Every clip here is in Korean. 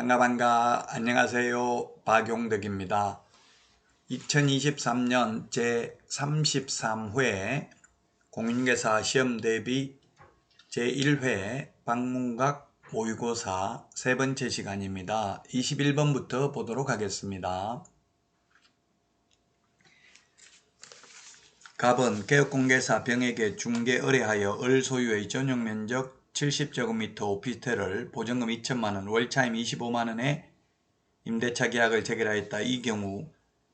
반가 반가 안녕하세요 박용덕입니다. 2023년 제 33회 공인중개사 시험 대비 제1회 방문각 모의고사 세 번째 시간입니다. 21번부터 보도록 하겠습니다. 갑은 개업공개사 병에게 중개 의뢰하여 을 소유의 전용 면적 70제곱미터 오피스텔을 보증금 2천만원, 월차임 25만원에 임대차 계약을 체결하였다. 이 경우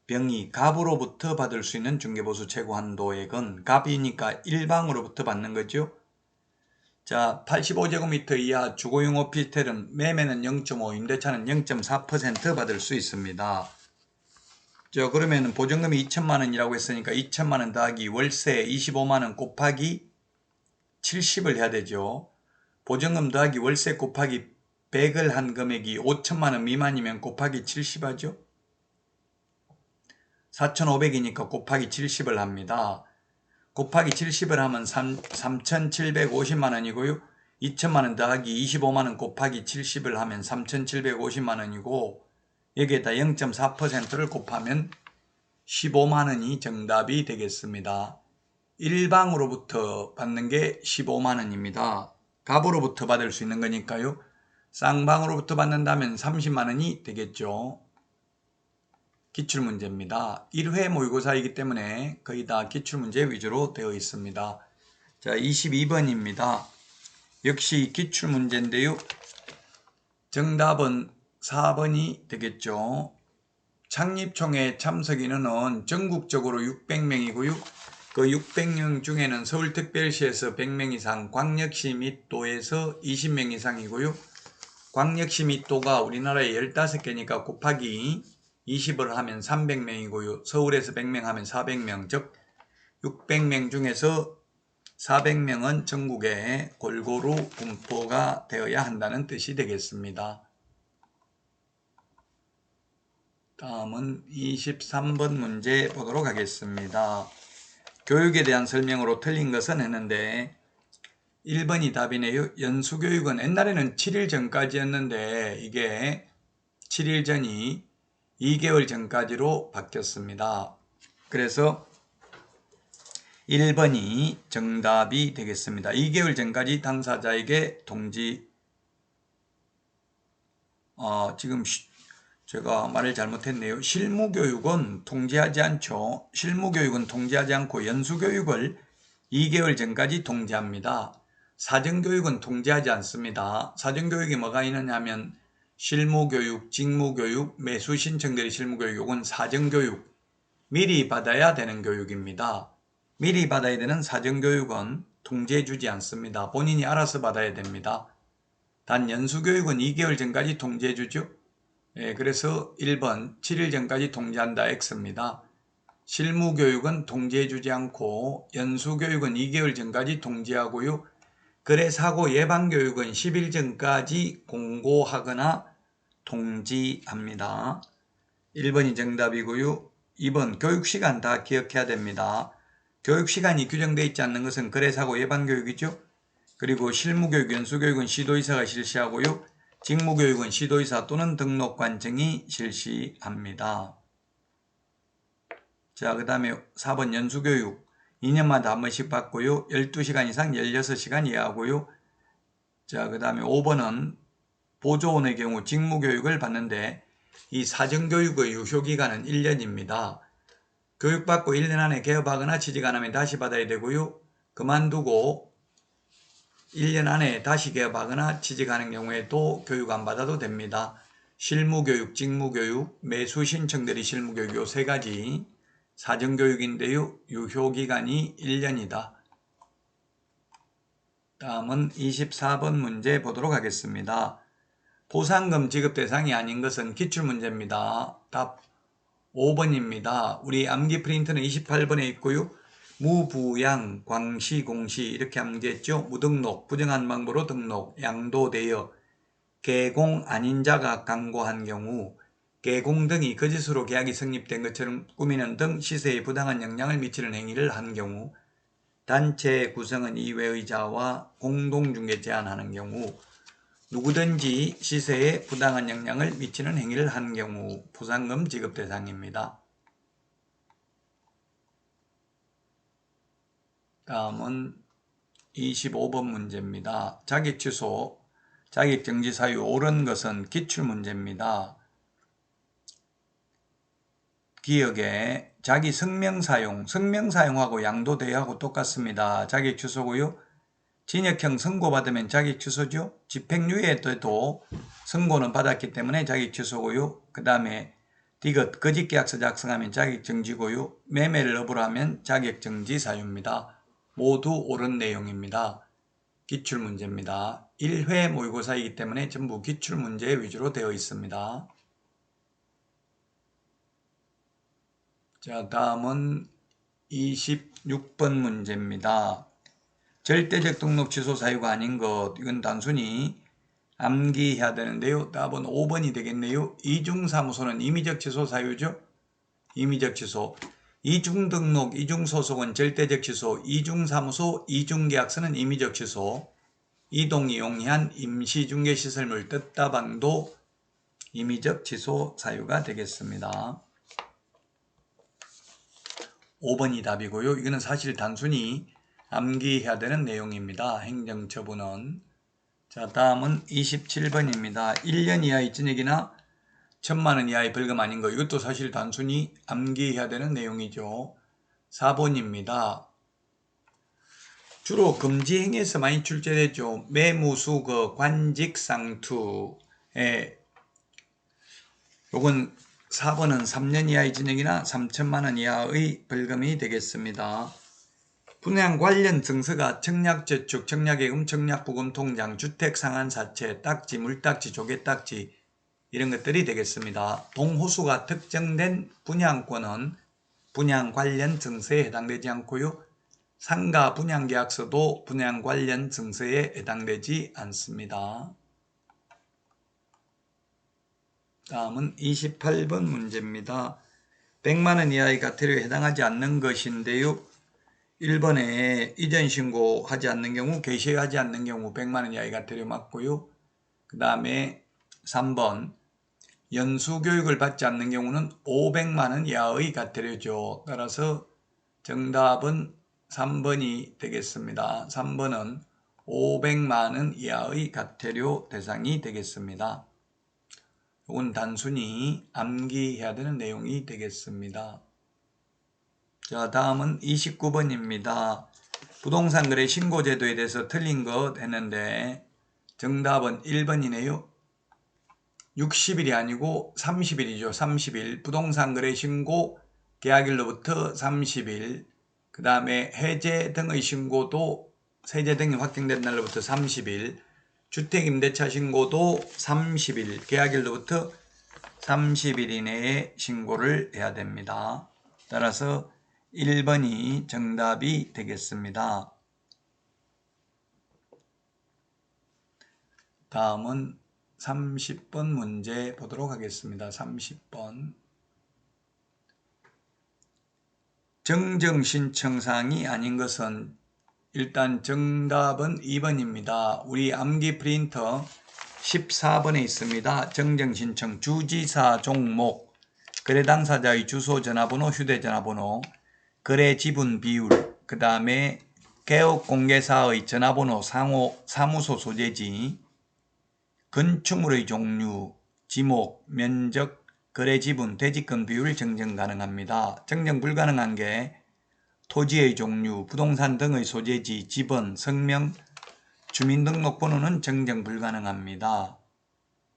병이 갑으로부터 받을 수 있는 중개보수 최고 한도액은 갑이니까 일방으로부터 받는 거죠. 자, 85제곱미터 이하 주거용 오피스텔은 매매는 0.5, 임대차는 0.4% 받을 수 있습니다. 자, 그러면 보증금이 2천만 원이라고 했으니까 2천만 원 더하기 월세 25만 원 곱하기 70을 해야 되죠. 보증금 더하기 월세 곱하기 100을 한 금액이 5천만 원 미만이면 곱하기 70 하죠. 4,500이니까 곱하기 70을 합니다. 곱하기 70을 하면 3, 3,750만 원이고요. 2천만 원 더하기 25만 원 곱하기 70을 하면 3,750만 원이고 여기에다 0.4%를 곱하면 15만 원이 정답이 되겠습니다. 일방으로부터 받는 게 15만 원입니다. 갑으로부터 받을 수 있는 거니까요. 쌍방으로부터 받는다면 30만 원이 되겠죠. 기출문제입니다. 1회 모의고사이기 때문에 거의 다 기출문제 위주로 되어 있습니다. 자, 22번입니다. 역시 기출문제인데요. 정답은 4번이 되겠죠. 창립총회 참석 인원은 전국적으로 600명이고요. 그 600명 중에는 서울특별시에서 100명 이상, 광역시 및 도에서 20명 이상이고요. 광역시 및 도가 우리나라에 15개니까 곱하기 20을 하면 300명이고요. 서울에서 100명 하면 400명, 즉 600명 중에서 400명은 전국에 골고루 분포가 되어야 한다는 뜻이 되겠습니다. 다음은 23번 문제 보도록 하겠습니다. 교육에 대한 설명으로 틀린 것은 했는데 1번이 답이네요. 연수교육은 옛날에는 7일 전까지였는데 이게 7일 전이 2개월 전까지로 바뀌었습니다. 그래서 1번이 정답이 되겠습니다. 2개월 전까지 당사자에게 통지 어, 지금 제가 말을 잘못했네요. 실무교육은 통지하지 않죠. 실무교육은 통지하지 않고 연수교육을 2개월 전까지 통지합니다. 사전교육은 통지하지 않습니다. 사전교육이 뭐가 있느냐 하면 실무교육, 직무교육, 매수 신청들의 실무교육, 이건 사전교육, 미리 받아야 되는 교육입니다. 미리 받아야 되는 사전교육은 통지해주지 않습니다. 본인이 알아서 받아야 됩니다. 단 연수교육은 2개월 전까지 통지해주죠. 예, 그래서 1번 7일 전까지 통지한다 X입니다. 실무교육은 통지해주지 않고 연수교육은 2개월 전까지 통지하고요. 거래 사고 예방교육은 10일 전까지 공고하거나 통지합니다. 1번이 정답이고요. 2번 교육시간 다 기억해야 됩니다. 교육시간이 규정되어 있지 않는 것은 거래사고 예방교육이죠. 그리고 실무교육, 연수교육은 시도의사가 실시하고요. 직무교육은 시도의사 또는 등록관청이 실시합니다. 자, 그 다음에 4번 연수교육. 2년마다 한 번씩 받고요. 12시간 이상 16시간 이하고요. 자, 그 다음에 5번은 보조원의 경우 직무교육을 받는데 이 사정교육의 유효기간은 1년입니다. 교육받고 1년 안에 개업하거나 취직 안 하면 다시 받아야 되고요. 그만두고 1년 안에 다시 개업하거나 취직하는 경우에도 교육 안 받아도 됩니다. 실무교육, 직무교육, 매수 신청들이 실무교육 요 세 가지 사정교육인데요. 유효기간이 1년이다. 다음은 24번 문제 보도록 하겠습니다. 보상금 지급 대상이 아닌 것은 기출문제입니다. 답 5번입니다. 우리 암기 프린트는 28번에 있고요. 무부양, 광시, 공시 이렇게 암기했죠. 무등록, 부정한 방법으로 등록, 양도되어 개공 아닌 자가 강고한 경우 개공 등이 거짓으로 계약이 성립된 것처럼 꾸미는 등 시세에 부당한 영향을 미치는 행위를 한 경우 단체 구성은 이외의 자와 공동중개 제한하는 경우 누구든지 시세에 부당한 영향을 미치는 행위를 한 경우 보상금 지급 대상입니다. 다음은 25번 문제입니다. 자격 취소, 자격 정지 사유 옳은 것은 기출 문제입니다. 기억에 자기 성명 사용, 성명 사용하고 양도 대여하고 똑같습니다. 자격 취소고요. 진역형 선고받으면 자격 취소죠. 집행유예 때도 선고는 받았기 때문에 자격 취소고요. 그 다음에 디귿 거짓계약서 작성하면 자격 정지고요. 매매를 업으로 하면 자격 정지 사유입니다. 모두 옳은 내용입니다. 기출 문제입니다. 1회 모의고사이기 때문에 전부 기출 문제 위주로 되어 있습니다. 자, 다음은 26번 문제입니다. 절대적 등록 취소 사유가 아닌 것, 이건 단순히 암기해야 되는데요. 답은 5번이 되겠네요. 이중사무소는 임의적 취소 사유죠. 임의적 취소. 이중등록, 이중소속은 절대적 취소, 이중사무소, 이중계약서는 임의적 취소, 이동이 용이한 임시중개시설물 뜻다방도 임의적 취소 사유가 되겠습니다. 5번이 답이고요. 이거는 사실 단순히 암기해야 되는 내용입니다. 행정처분은. 자, 다음은 27번입니다. 1년 이하의 전액이나 천만 원 이하의 벌금 아닌 거. 이것도 사실 단순히 암기해야 되는 내용이죠. 4번입니다. 주로 금지 행위에서 많이 출제되죠. 매무수거, 관직 상투에 요건 4번은 3년 이하의 진역이나 3천만 원 이하의 벌금이 되겠습니다. 분양 관련 증서가 청약 저축, 청약예금, 청약부금 통장, 주택 상한 사채, 딱지, 물딱지, 조개딱지 이런 것들이 되겠습니다. 동호수가 특정된 분양권은 분양 관련 증서에 해당되지 않고요. 상가 분양계약서도 분양 관련 증서에 해당되지 않습니다. 다음은 28번 문제입니다. 100만원 이하의 과태료에 해당하지 않는 것인데요. 1번에 이전 신고하지 않는 경우, 게시하지 않는 경우 100만원 이하의 과태료 맞고요. 그 다음에 3번 연수교육을 받지 않는 경우는 500만원 이하의 과태료죠. 따라서 정답은 3번이 되겠습니다. 3번은 500만원 이하의 과태료 대상이 되겠습니다. 이건 단순히 암기해야 되는 내용이 되겠습니다. 자, 다음은 29번입니다. 부동산 거래 신고 제도에 대해서 틀린 것 했는데 정답은 1번이네요. 60일이 아니고 30일이죠. 30일. 부동산 거래 신고 계약일로부터 30일. 그 다음에 해제 등의 신고도 세제 등이 확정된 날로부터 30일. 주택임대차 신고도 30일, 계약일로부터 30일 이내에 신고를 해야 됩니다. 따라서 1번이 정답이 되겠습니다. 다음은 30번 문제 보도록 하겠습니다. 30번. 정정신청사항이 아닌 것은 일단 정답은 2번입니다. 우리 암기 프린터 14번에 있습니다. 정정신청 주지사 종목 거래 당사자의 주소 전화번호 휴대전화번호 거래 지분 비율 그 다음에 개업 공개사의 전화번호 상호 사무소 소재지 건축물의 종류 지목 면적 거래 지분 대지권 비율 정정 가능합니다. 정정 불가능한 게 토지의 종류, 부동산 등의 소재지, 지번, 성명, 주민등록번호는 정정 불가능합니다.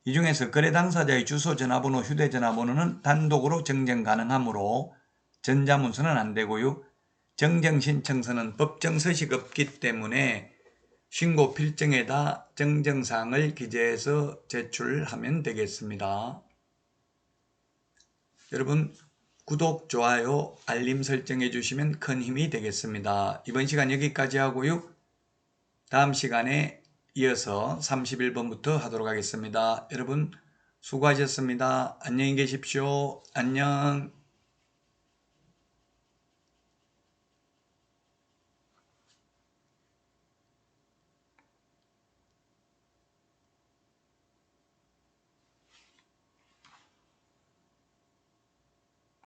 이 중에서 거래 당사자의 주소, 전화번호, 휴대전화번호는 단독으로 정정 가능하므로 전자문서는 안 되고요. 정정신청서는 법정 서식 없기 때문에 신고 필정에다 정정사항을 기재해서 제출하면 되겠습니다. 여러분 구독, 좋아요, 알림 설정해 주시면 큰 힘이 되겠습니다. 이번 시간 여기까지 하고요. 다음 시간에 이어서 31번부터 하도록 하겠습니다. 여러분 수고하셨습니다. 안녕히 계십시오. 안녕.